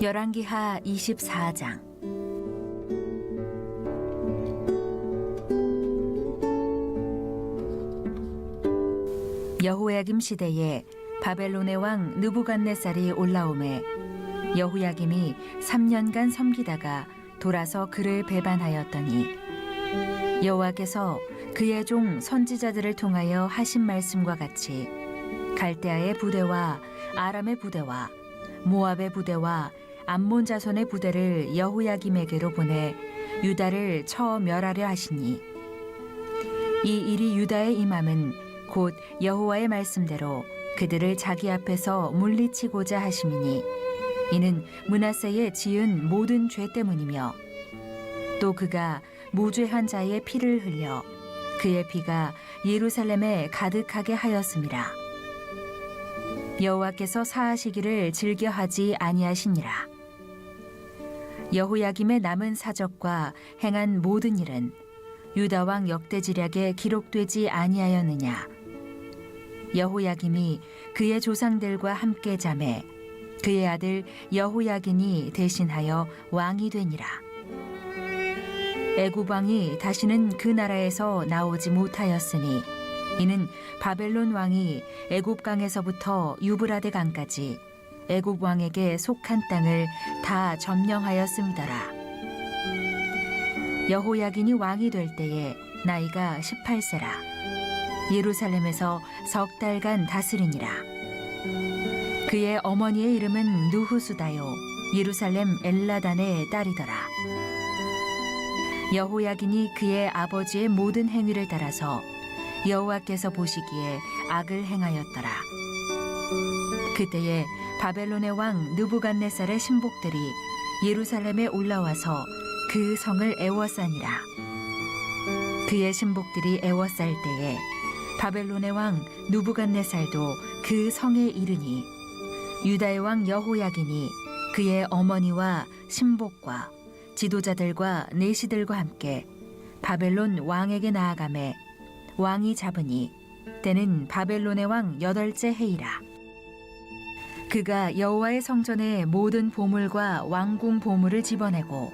열왕기하 24장. 여호야김 시대에 바벨론의 왕 느부갓네살이 올라오매 여호야김이 3년간 섬기다가 돌아서 그를 배반하였더니 여호와께서 그의 종 선지자들을 통하여 하신 말씀과 같이 갈대아의 부대와 아람의 부대와 모압의 부대와 암몬 자손의 부대를 여호야김에게로 보내 유다를 쳐 멸하려 하시니. 이 일이 유다의 임함은 곧 여호와의 말씀대로 그들을 자기 앞에서 물리치고자 하심이니 이는 문하세에 지은 모든 죄 때문이며 또 그가 무죄한 자의 피를 흘려 그의 피가 예루살렘에 가득하게 하였음이라. 여호와께서 사하시기를 즐겨하지 아니하시니라 여호야김의 남은 사적과 행한 모든 일은 유다 왕 역대지략에 기록되지 아니하였느냐? 여호야김이 그의 조상들과 함께 잠에 그의 아들 여호야긴이 대신하여 왕이 되니라. 애굽 왕이 다시는 그 나라에서 나오지 못하였으니 이는 바벨론 왕이 애굽 강에서부터 유브라데 강까지 애굽 왕에게 속한 땅을 다 점령하였음이더라. 여호야긴이 왕이 될 때에 나이가 18세라. 예루살렘에서 석 달간 다스리니라. 그의 어머니의 이름은 누후수다요. 예루살렘 엘라단의 딸이더라. 여호야긴이 그의 아버지의 모든 행위를 따라서 여호와께서 보시기에 악을 행하였더라. 그때에 바벨론의 왕 느부갓네살의 신복들이 예루살렘에 올라와서 그 성을 애워싸니라. 그의 신복들이 애워쌀 때에 바벨론의 왕 누부갓네살도 그 성에 이르니 유다의 왕 여호야긴이 그의 어머니와 신복과 지도자들과 내시들과 함께 바벨론 왕에게 나아가매 왕이 잡으니 때는 바벨론의 왕 여덟째 해이라. 그가 여호와의 성전의 모든 보물과 왕궁 보물을 집어내고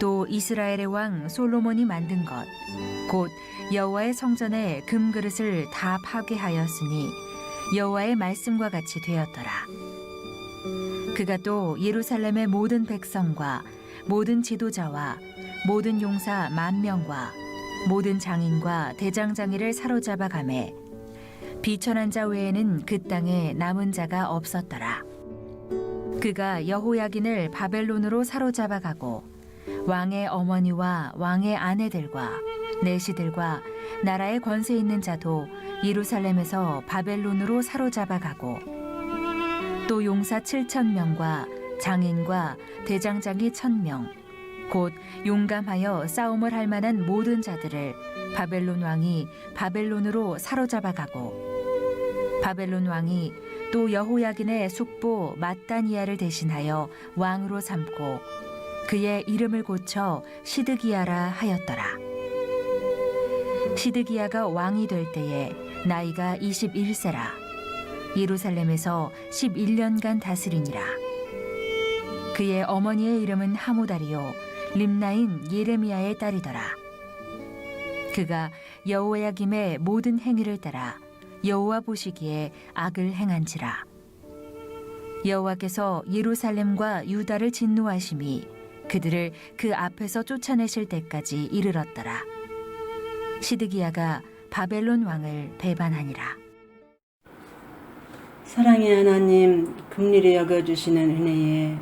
또 이스라엘의 왕 솔로몬이 만든 것 곧 여호와의 성전의 금 그릇을 다 파괴하였으니 여호와의 말씀과 같이 되었더라. 그가 또 예루살렘의 모든 백성과 모든 지도자와 모든 용사 만 명과 모든 장인과 대장장이를 사로잡아 가매 비천한 자 외에는 그 땅에 남은 자가 없었더라. 그가 여호야긴을 바벨론으로 사로잡아 가고 왕의 어머니와 왕의 아내들과 내시들과 나라의 권세 있는 자도 예루살렘에서 바벨론으로 사로잡아 가고 또 용사 7천 명과 장인과 대장장이 천 명, 곧 용감하여 싸움을 할 만한 모든 자들을 바벨론 왕이 바벨론으로 사로잡아 가고 바벨론 왕이 또 여호야긴의 숙부 마따니아를 대신하여 왕으로 삼고 그의 이름을 고쳐 시드기야라 하였더라. 시드기야가 왕이 될 때에 나이가 21세라. 예루살렘에서 11년간 다스리니라. 그의 어머니의 이름은 하무다리요 림나인 예레미야의 딸이더라. 그가 여호야김의 모든 행위를 따라 여호와 보시기에 악을 행한지라. 여호와께서 예루살렘과 유다를 진노하심이 그들을 그 앞에서 쫓아내실 때까지 이르렀더라. 시드기야가 바벨론 왕을 배반하니라. 사랑의 하나님, 긍휼히 여겨주시는 은혜에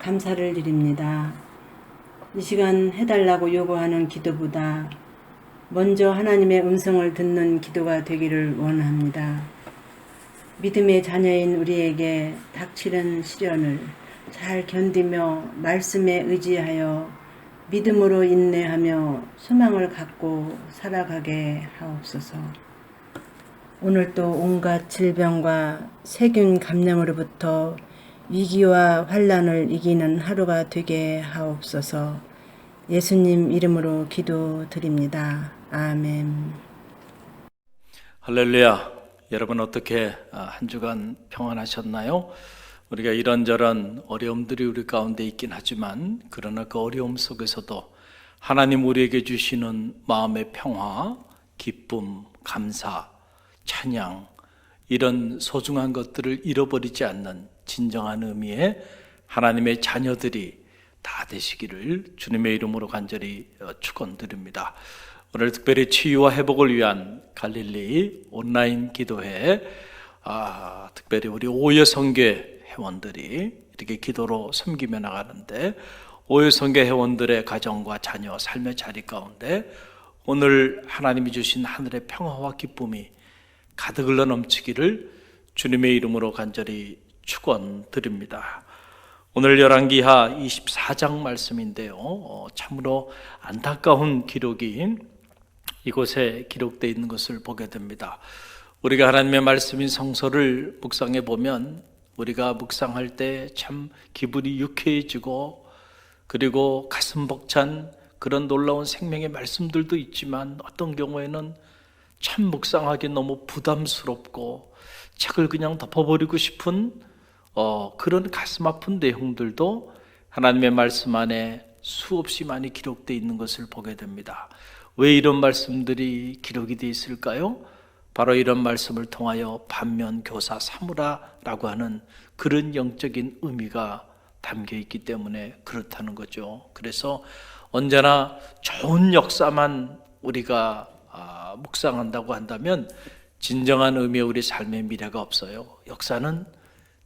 감사를 드립니다. 이 시간 해달라고 요구하는 기도보다 먼저 하나님의 음성을 듣는 기도가 되기를 원합니다. 믿음의 자녀인 우리에게 닥치는 시련을 잘 견디며 말씀에 의지하여 믿음으로 인내하며 소망을 갖고 살아가게 하옵소서. 오늘도 온갖 질병과 세균 감염으로부터 위기와 환란을 이기는 하루가 되게 하옵소서. 예수님 이름으로 기도드립니다. 아멘. 할렐루야. 여러분 어떻게 아, 한 주간 평안하셨나요? 우리가 이런저런 어려움들이 우리 가운데 있긴 하지만 그러나 그 어려움 속에서도 하나님 우리에게 주시는 마음의 평화, 기쁨, 감사, 찬양 이런 소중한 것들을 잃어버리지 않는 진정한 의미의 하나님의 자녀들이 다 되시기를 주님의 이름으로 간절히 어, 축원드립니다. 오늘 특별히 치유와 회복을 위한 갈릴리 온라인 기도회 아, 특별히 우리 오여성교 회원들이 이렇게 기도로 섬기며 나가는데 오여성교 회원들의 가정과 자녀 삶의 자리 가운데 오늘 하나님이 주신 하늘의 평화와 기쁨이 가득 흘러 넘치기를 주님의 이름으로 간절히 축원드립니다. 오늘 열왕기하 24장 말씀인데요. 어, 참으로 안타까운 기록이 이곳에 기록되어 있는 것을 보게 됩니다. 우리가 하나님의 말씀인 성서를 묵상해 보면 우리가 묵상할 때 참 기분이 유쾌해지고 그리고 가슴 벅찬 그런 놀라운 생명의 말씀들도 있지만 어떤 경우에는 참 묵상하기 너무 부담스럽고 책을 그냥 덮어버리고 싶은 어, 그런 가슴 아픈 내용들도 하나님의 말씀 안에 수없이 많이 기록되어 있는 것을 보게 됩니다. 왜 이런 말씀들이 기록이 되어 있을까요? 바로 이런 말씀을 통하여 반면 교사 사무라라고 하는 그런 영적인 의미가 담겨 있기 때문에 그렇다는 거죠. 그래서 언제나 좋은 역사만 우리가 아, 묵상한다고 한다면 진정한 의미의 우리 삶의 미래가 없어요. 역사는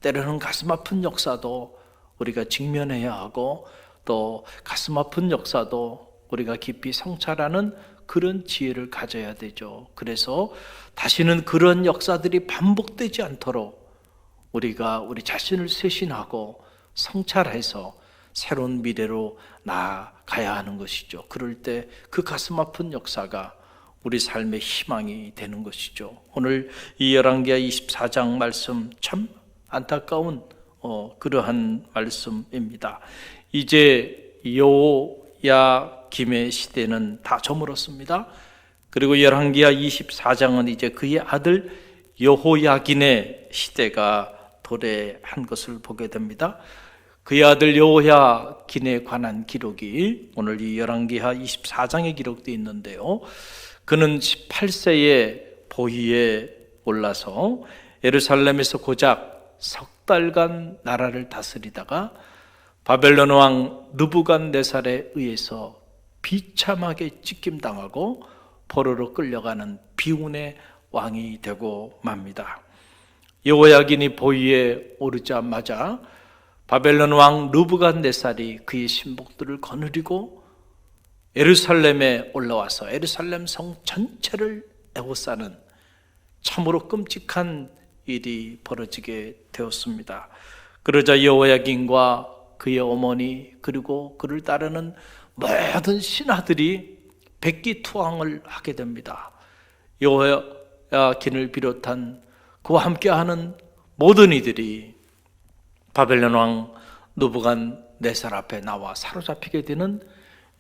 때로는 가슴 아픈 역사도 우리가 직면해야 하고 또 가슴 아픈 역사도 우리가 깊이 성찰하는 그런 지혜를 가져야 되죠. 그래서 다시는 그런 역사들이 반복되지 않도록 우리가 우리 자신을 쇄신하고 성찰해서 새로운 미래로 나아가야 하는 것이죠. 그럴 때 그 가슴 아픈 역사가 우리 삶의 희망이 되는 것이죠. 오늘 이 열왕기하 24장 말씀 참 안타까운 어, 그러한 말씀입니다. 이제 여호야 김의 시대는 다 저물었습니다. 그리고 열왕기하 24장은 이제 그의 아들 여호야긴의 시대가 도래한 것을 보게 됩니다. 그의 아들 여호야긴에 관한 기록이 오늘 이 열왕기하 24장에 기록되어 있는데요. 그는 18세에 보위에 올라서 예루살렘에서 고작 석 달간 나라를 다스리다가 바벨론 왕 느부갓네살에 의해서 비참하게 찢김당하고 포로로 끌려가는 비운의 왕이 되고 맙니다. 여호야긴이 보위에 오르자마자 바벨론 왕 느부갓네살이 그의 신복들을 거느리고 예루살렘에 올라와서 예루살렘 성 전체를 에워싸는 참으로 끔찍한 일이 벌어지게 되었습니다. 그러자 여호야긴과 그의 어머니 그리고 그를 따르는 모든 신하들이 백기투항을 하게 됩니다. 여호야긴을 비롯한 그와 함께하는 모든 이들이 바벨론 왕 누부갓네살 앞에 나와 사로잡히게 되는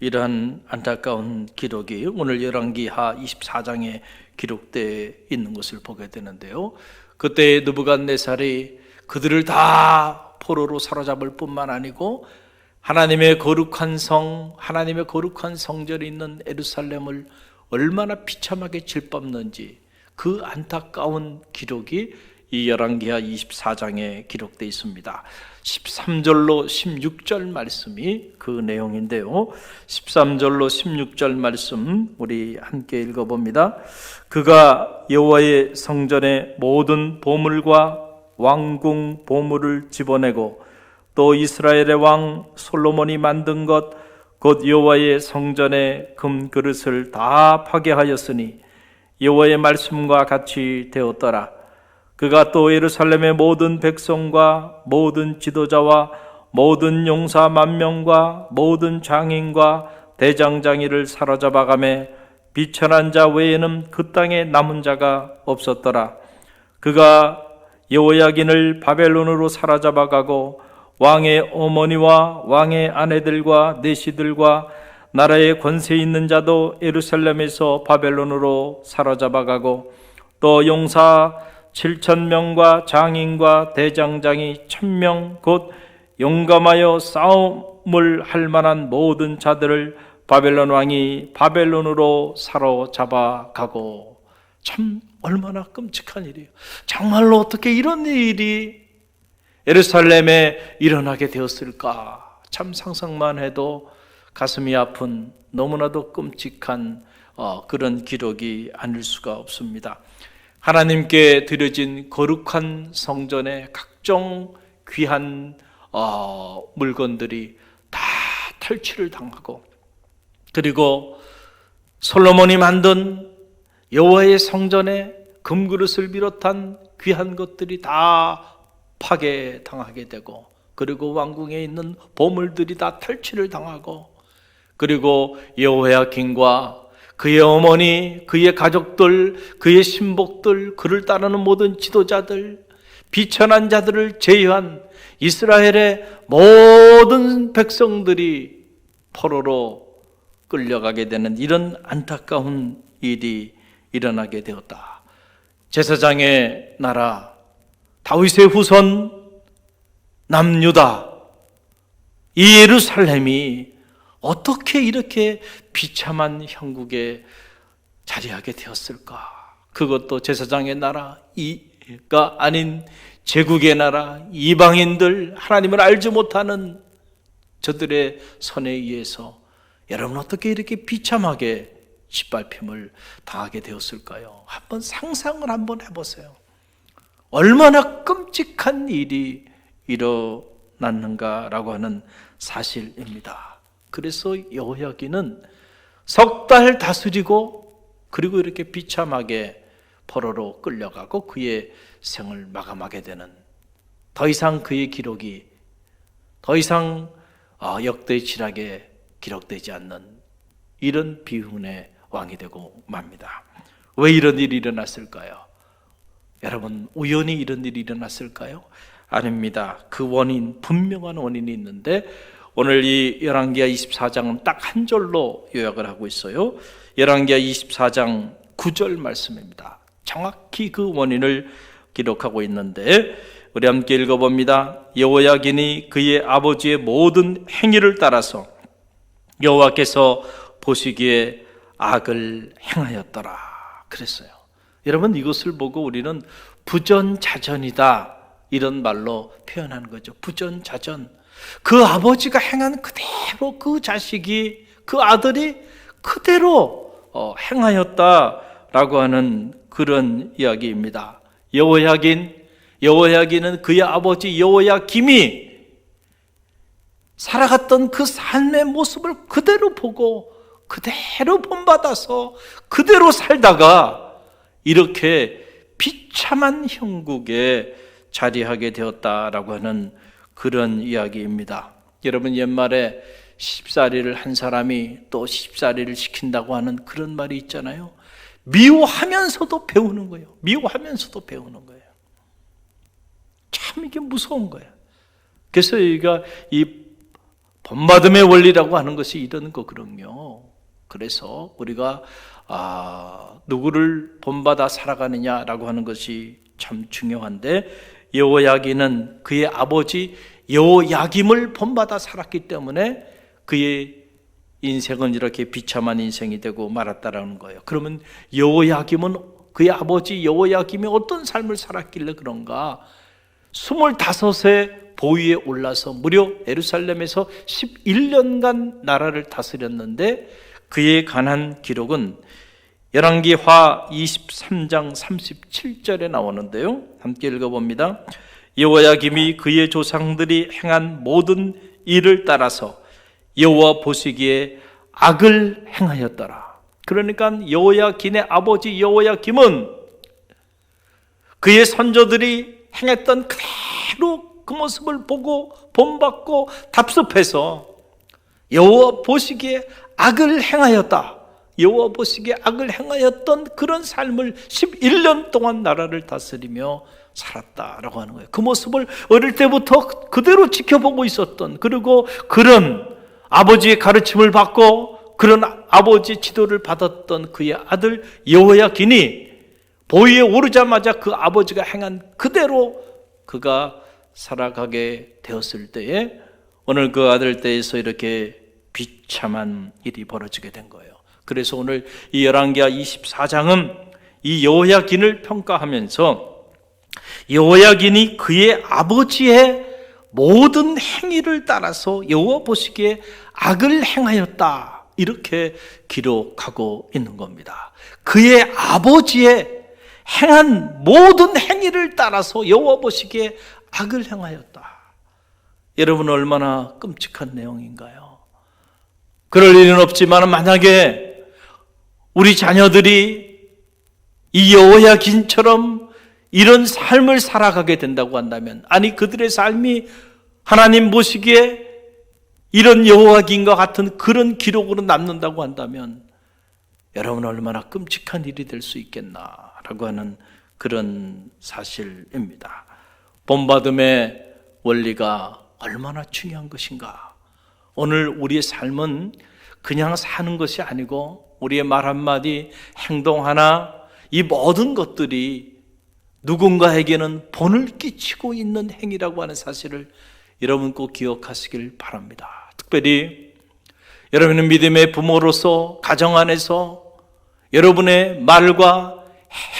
이러한 안타까운 기록이 오늘 열왕기하 24장에 기록되어 있는 것을 보게 되는데요. 그때 느부갓네살이 그들을 다 포로로 사로잡을 뿐만 아니고 하나님의 거룩한 성, 하나님의 거룩한 성전이 있는 에루살렘을 얼마나 비참하게 질밟는지 그 안타까운 기록이 이 열왕기하 24장에 기록되어 있습니다. 13절로 16절 말씀이 그 내용인데요. 13절로 16절 말씀 우리 함께 읽어 봅니다. 그가 여호와의 성전의 모든 보물과 왕궁 보물을 집어내고 또 이스라엘의 왕 솔로몬이 만든 것 곧 여호와의 성전의 금 그릇을 다 파괴하였으니 여호와의 말씀과 같이 되었더라. 그가 또 예루살렘의 모든 백성과 모든 지도자와 모든 용사 만 명과 모든 장인과 대장장이를 사로잡아 가매 비천한 자 외에는 그 땅에 남은 자가 없었더라. 그가 여호야긴을 바벨론으로 사로잡아 가고 왕의 어머니와 왕의 아내들과 내시들과 나라의 권세 있는 자도 예루살렘에서 바벨론으로 사로잡아가고 또 용사 7천 명과 장인과 대장장이 천명 곧 용감하여 싸움을 할 만한 모든 자들을 바벨론 왕이 바벨론으로 사로잡아 가고 참 얼마나 끔찍한 일이에요. 정말로 어떻게 이런 일이 예루살렘에 일어나게 되었을까? 참 상상만 해도 가슴이 아픈 너무나도 끔찍한 어, 그런 기록이 아닐 수가 없습니다. 하나님께 드려진 거룩한 성전의 각종 귀한 어, 물건들이 다 탈취를 당하고 그리고 솔로몬이 만든 여호와의 성전에 금그릇을 비롯한 귀한 것들이 다 파괴당하게 되고 그리고 왕궁에 있는 보물들이 다 탈취를 당하고 그리고 여호야긴과 그의 어머니, 그의 가족들, 그의 신복들, 그를 따르는 모든 지도자들, 비천한 자들을 제외한 이스라엘의 모든 백성들이 포로로 끌려가게 되는 이런 안타까운 일이 일어나게 되었다. 제사장의 나라, 다윗의 후손, 남유다, 이 예루살렘이 어떻게 이렇게 비참한 형국에 자리하게 되었을까? 그것도 제사장의 나라, 이가 아닌 제국의 나라, 이방인들, 하나님을 알지 못하는 저들의 선에 의해서 여러분 어떻게 이렇게 비참하게 짓밟힘을 당하게 되었을까요? 한번 상상을 한번 해보세요. 얼마나 끔찍한 일이 일어났는가라고 하는 사실입니다. 그래서 여호야기는 석 달 다스리고 그리고 이렇게 비참하게 포로로 끌려가고 그의 생을 마감하게 되는 더 이상 그의 기록이 더 이상 어, 역대 지락에 기록되지 않는 이런 비운의 왕이 되고 맙니다. 왜 이런 일이 일어났을까요? 여러분 우연히 이런 일이 일어났을까요? 아닙니다. 그 원인 분명한 원인이 있는데 오늘 이 열왕기하 24장은 딱 한 절로 요약을 하고 있어요. 열왕기하 24장 9절 말씀입니다. 정확히 그 원인을 기록하고 있는데 우리 함께 읽어봅니다. 여호야긴이 그의 아버지의 모든 행위를 따라서 여호와께서 보시기에 악을 행하였더라. 그랬어요. 여러분 이것을 보고 우리는 부전자전이다 이런 말로 표현하는 거죠. 부전자전. 그 아버지가 행한 그대로 그 자식이 그 아들이 그대로 어, 행하였다라고 하는 그런 이야기입니다. 여호야긴 여호야긴은 그의 아버지 여호야김이 살아갔던 그 삶의 모습을 그대로 보고 그대로 본받아서 그대로 살다가 이렇게 비참한 형국에 자리하게 되었다라고 하는 그런 이야기입니다. 여러분 옛말에 십사리를 한 사람이 또 십사리를 시킨다고 하는 그런 말이 있잖아요. 미워하면서도 배우는 거예요. 미워하면서도 배우는 거예요. 참 이게 무서운 거예요. 그래서 여기가 이 본받음의 원리라고 하는 것이 이런 거거든요. 그래서 우리가 아, 누구를 본받아 살아가느냐라고 하는 것이 참 중요한데 여호야기는 그의 아버지 여호야김을 본받아 살았기 때문에 그의 인생은 이렇게 비참한 인생이 되고 말았다라는 거예요. 그러면 여호야김은 그의 아버지 여호야김이 어떤 삶을 살았길래 그런가? 25세 보위에 올라서 무려 예루살렘에서 11년간 나라를 다스렸는데 그에 관한 기록은 열왕기화 23장 37절에 나오는데요. 함께 읽어봅니다. 여호야김이 그의 조상들이 행한 모든 일을 따라서 여호와 보시기에 악을 행하였더라. 그러니까 여호야김의 아버지 여호야김은 그의 선조들이 행했던 그대로 그 모습을 보고 본받고 답습해서 여호와 보시기에 악을 행하였다. 여호와 보시기에 악을 행하였던 그런 삶을 11년 동안 나라를 다스리며 살았다라고 하는 거예요. 그 모습을 어릴 때부터 그대로 지켜보고 있었던 그리고 그런 아버지의 가르침을 받고 그런 아버지 지도를 받았던 그의 아들 여호야긴이 보위에 오르자마자 그 아버지가 행한 그대로 그가 살아가게 되었을 때에 오늘 그 아들 때에서 이렇게 비참한 일이 벌어지게 된 거예요. 그래서 오늘 이 열왕기하 24장은 이 여호야긴을 평가하면서 여호야긴이 그의 아버지의 모든 행위를 따라서 여호와 보시기에 악을 행하였다 이렇게 기록하고 있는 겁니다. 그의 아버지의 행한 모든 행위를 따라서 여호와 보시기에 악을 행하였다. 여러분 얼마나 끔찍한 내용인가요? 그럴 일은 없지만 만약에 우리 자녀들이 이 여호야 긴처럼 이런 삶을 살아가게 된다고 한다면 아니 그들의 삶이 하나님 보시기에 이런 여호와 긴과 같은 그런 기록으로 남는다고 한다면 여러분 얼마나 끔찍한 일이 될 수 있겠나라고 하는 그런 사실입니다. 본받음의 원리가 얼마나 중요한 것인가. 오늘 우리의 삶은 그냥 사는 것이 아니고 우리의 말 한마디, 행동 하나, 이 모든 것들이 누군가에게는 본을 끼치고 있는 행위라고 하는 사실을 여러분 꼭 기억하시길 바랍니다. 특별히 여러분은 믿음의 부모로서 가정 안에서 여러분의 말과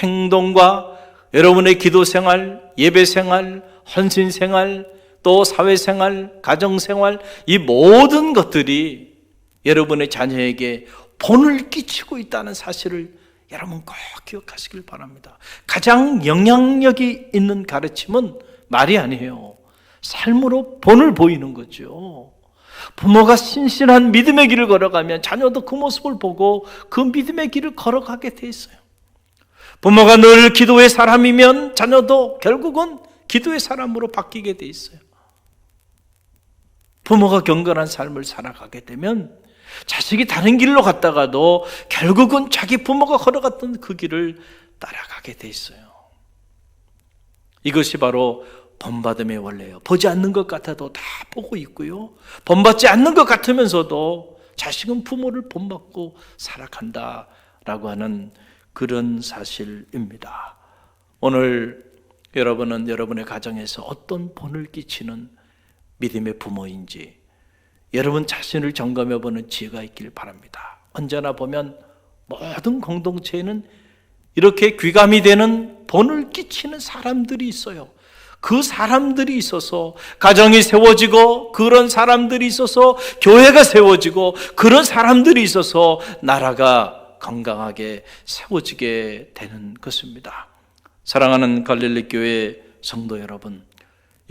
행동과 여러분의 기도 생활, 예배 생활, 헌신 생활, 또 사회 생활, 가정 생활 이 모든 것들이 여러분의 자녀에게 본을 끼치고 있다는 사실을 여러분 꼭 기억하시길 바랍니다. 가장 영향력이 있는 가르침은 말이 아니에요. 삶으로 본을 보이는 거죠. 부모가 신실한 믿음의 길을 걸어가면 자녀도 그 모습을 보고 그 믿음의 길을 걸어가게 돼 있어요. 부모가 늘 기도의 사람이면 자녀도 결국은 기도의 사람으로 바뀌게 돼 있어요. 부모가 경건한 삶을 살아가게 되면 자식이 다른 길로 갔다가도 결국은 자기 부모가 걸어갔던 그 길을 따라가게 돼 있어요. 이것이 바로 본받음의 원래예요. 보지 않는 것 같아도 다 보고 있고요. 본받지 않는 것 같으면서도 자식은 부모를 본받고 살아간다라고 하는 그런 사실입니다. 오늘 여러분은 여러분의 가정에서 어떤 본을 끼치는 믿음의 부모인지 여러분 자신을 점검해 보는 지혜가 있길 바랍니다. 언제나 보면 모든 공동체에는 이렇게 귀감이 되는 본을 끼치는 사람들이 있어요. 그 사람들이 있어서 가정이 세워지고 그런 사람들이 있어서 교회가 세워지고 그런 사람들이 있어서 나라가 건강하게 세워지게 되는 것입니다. 사랑하는 갈릴리 교회 성도 여러분,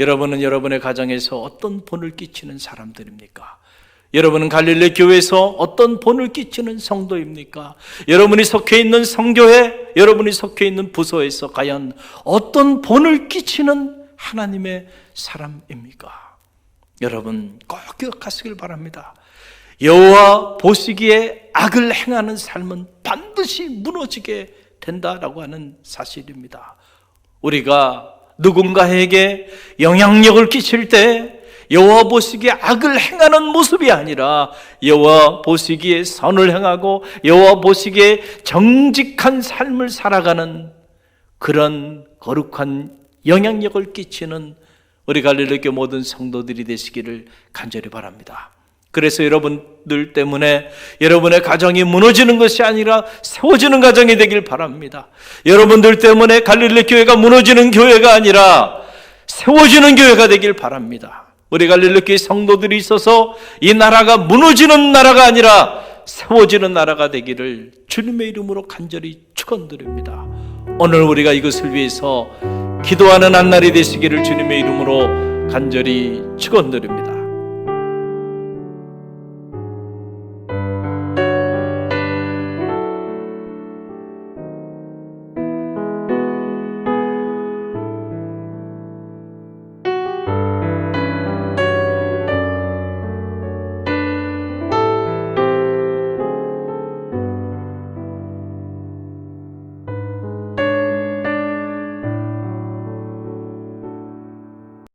여러분은 여러분의 가정에서 어떤 본을 끼치는 사람들입니까? 여러분은 갈릴리 교회에서 어떤 본을 끼치는 성도입니까? 여러분이 속해 있는 성교회, 여러분이 속해 있는 부서에서 과연 어떤 본을 끼치는 하나님의 사람입니까? 여러분 꼭 기억하시길 바랍니다. 여호와 보시기에 악을 행하는 삶은 반드시 무너지게 된다라고 하는 사실입니다. 우리가 누군가에게 영향력을 끼칠 때 여호와 보시기에 악을 행하는 모습이 아니라 여호와 보시기에 선을 행하고 여호와 보시기에 정직한 삶을 살아가는 그런 거룩한 영향력을 끼치는 우리 갈릴리교 모든 성도들이 되시기를 간절히 바랍니다. 그래서 여러분들 때문에 여러분의 가정이 무너지는 것이 아니라 세워지는 가정이 되길 바랍니다. 여러분들 때문에 갈릴리 교회가 무너지는 교회가 아니라 세워지는 교회가 되길 바랍니다. 우리 갈릴리 교회 성도들이 있어서 이 나라가 무너지는 나라가 아니라 세워지는 나라가 되기를 주님의 이름으로 간절히 축원드립니다. 오늘 우리가 이것을 위해서 기도하는 한 날이 되시기를 주님의 이름으로 간절히 축원드립니다.